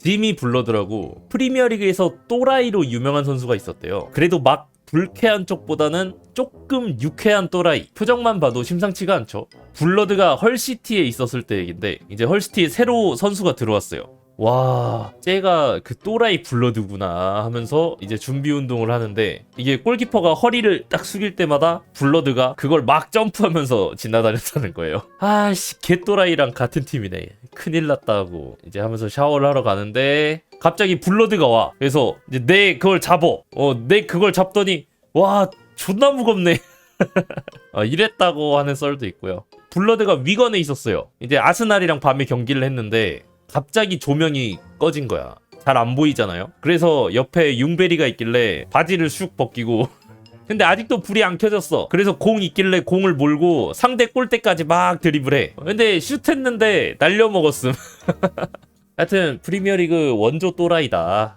지미 블러드라고 프리미어리그에서 또라이로 유명한 선수가 있었대요. 그래도 막 불쾌한 쪽보다는 조금 유쾌한 또라이. 표정만 봐도 심상치가 않죠. 블러드가 헐시티에 있었을 때 얘긴데 이제 헐시티에 새로 선수가 들어왔어요. 와, 쟤가 그 또라이 블러드구나 하면서 이제 준비 운동을 하는데 이게 골키퍼가 허리를 딱 숙일 때마다 블러드가 그걸 막 점프하면서 지나다녔다는 거예요. 아씨, 개또라이랑 같은 팀이네. 큰일 났다고 이제 하면서 샤워를 하러 가는데 갑자기 블러드가 와. 그래서 이제 내 그걸 잡어. 어, 내 그걸 잡더니 와, 존나 무겁네. 어, 이랬다고 하는 썰도 있고요. 블러드가 위건에 있었어요. 이제 아스날이랑 밤에 경기를 했는데 갑자기 조명이 꺼진 거야. 잘 안 보이잖아요. 그래서 옆에 융베리가 있길래 바지를 슉 벗기고 근데 아직도 불이 안 켜졌어. 그래서 공 있길래 공을 몰고 상대 골대까지 막 드리블해. 근데 슛 했는데 날려먹었음. 하여튼 프리미어리그 원조 또라이다.